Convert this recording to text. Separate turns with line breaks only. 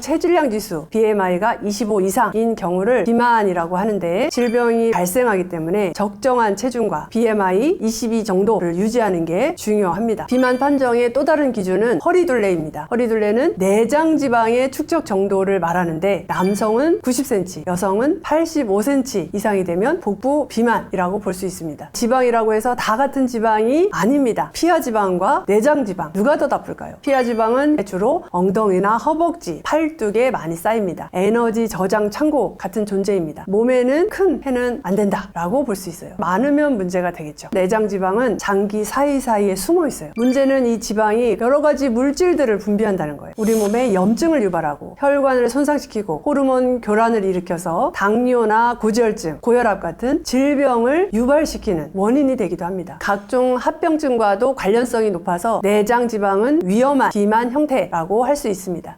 체질량 지수 BMI가 25 이상인 경우를 비만이라고 하는데 질병이 발생하기 때문에 적정한 체중과 BMI 22 정도를 유지하는 게 중요합니다. 비만 판정의 또 다른 기준은 허리둘레입니다. 허리둘레는 내장 지방의 축적 정도를 말하는데 남성은 90cm, 여성은 85cm 이상이 되면 복부 비만이라고 볼 수 있습니다. 지방이라고 해서 다 같은 지방이 아닙니다. 피하 지방과 내장 지방 누가 더 나쁠까요? 피하 지방은 주로 엉덩이나 허벅지, 팔 뚝에 많이 쌓입니다. 에너지 저장 창고 같은 존재입니다. 몸에는 큰 해는 안 된다라고 볼 수 있어요. 많으면 문제가 되겠죠. 내장 지방은 장기 사이사이에 숨어 있어요. 문제는 이 지방이 여러 가지 물질들을 분비한다는 거예요. 우리 몸에 염증을 유발하고 혈관을 손상시키고 호르몬 교란을 일으켜서 당뇨나 고지혈증, 고혈압 같은 질병을 유발시키는 원인이 되기도 합니다. 각종 합병증과도 관련성이 높아서 내장 지방은 위험한 비만 형태라고 할 수 있습니다.